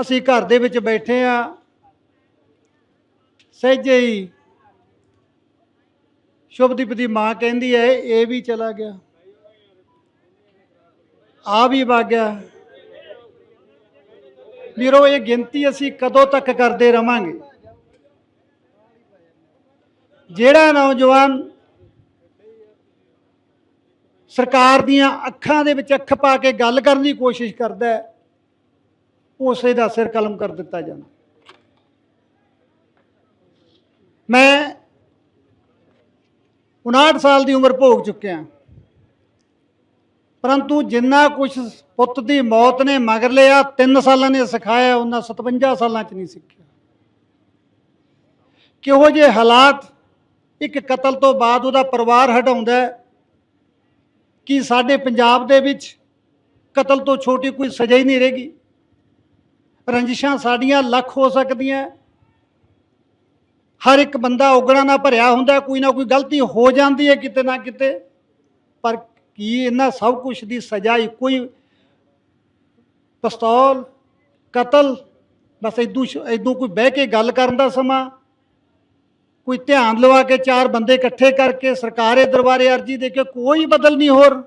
ਅਸੀਂ ਘਰ ਦੇ ਵਿੱਚ ਬੈਠੇ ਆ। ਸਹਿਜੇ ਹੀ ਸ਼ੁਭਦੀਪ ਦੀ ਮਾਂ ਕਹਿੰਦੀ ਹੈ, ਇਹ ਵੀ ਚਲਾ ਗਿਆ। ਆ ਵੀ ਵਗ ਗਿਆ ਵੀਰੋ, ਇਹ ਗਿਣਤੀ ਅਸੀਂ ਕਦੋਂ ਤੱਕ ਕਰਦੇ ਰਵਾਂਗੇ? ਜਿਹੜਾ ਨੌਜਵਾਨ ਸਰਕਾਰ ਦੀਆਂ ਅੱਖਾਂ ਦੇ ਵਿੱਚ ਅੱਖ ਪਾ ਕੇ ਗੱਲ ਕਰਨ ਦੀ ਕੋਸ਼ਿਸ਼ ਕਰਦਾ ਹੈ ਉਸੇ ਦਾ ਸਿਰ ਕਲਮ ਕਰ ਦਿੱਤਾ ਜਾਣਾ। ਮੈਂ 59 ਸਾਲ ਦੀ ਉਮਰ ਭੋਗ ਚੁੱਕਿਆ ਪਰੰਤੂ ਜਿੰਨਾ ਕੁਝ ਪੁੱਤ ਦੀ ਮੌਤ ਨੇ ਮਗਰ ਲਿਆ 3 ਸਾਲਾਂ ਨੇ ਸਿਖਾਇਆ, ਉਹਨਾਂ 57 ਸਾਲਾਂ ਚ ਨਹੀਂ ਸਿੱਖਿਆ। ਕਿਹੋ ਜਿਹੇ ਹਾਲਾਤ, ਇੱਕ ਕਤਲ ਤੋਂ ਬਾਅਦ ਉਹਦਾ ਪਰਿਵਾਰ ਹਟਾਉਂਦਾ ਕਿ ਸਾਡੇ ਪੰਜਾਬ ਦੇ ਵਿੱਚ ਕਤਲ ਤੋਂ ਛੋਟੀ ਕੋਈ ਸਜ਼ਾ ਹੀ ਨਹੀਂ ਰਹੇਗੀ? ਰੰਜਿਸ਼ਾਂ ਸਾਡੀਆਂ ਲੱਖ ਹੋ ਸਕਦੀਆਂ। ਹਰ ਇੱਕ ਬੰਦਾ ਉਗਣਾ ਨਾਲ ਭਰਿਆ ਹੁੰਦਾ, ਕੋਈ ਨਾ ਕੋਈ ਗਲਤੀ ਹੋ ਜਾਂਦੀ ਹੈ ਕਿਤੇ ਨਾ ਕਿਤੇ। ਪਰ ਕੀ ਇਹਨਾਂ ਸਭ ਕੁਝ ਦੀ ਸਜ਼ਾ ਇੱਕੋ ਹੀ? ਪਿਸਤੌਲ, ਕਤਲ, ਬਸ ਇਦੋਂ ਇਦੋਂ ਕੋਈ ਬਹਿ ਕੇ ਗੱਲ ਕਰਨ ਦਾ ਸਮਾਂ। ਕੋਈ ਧਿਆਨ ਲਵਾ ਕੇ ਚਾਰ ਬੰਦੇ ਇਕੱਠੇ ਕਰਕੇ ਸਰਕਾਰੇ ਦਰਬਾਰੇ ਅਰਜੀ ਦੇ ਕੇ ਕੋਈ ਬਦਲ ਨਹੀਂ ਹੋਰ।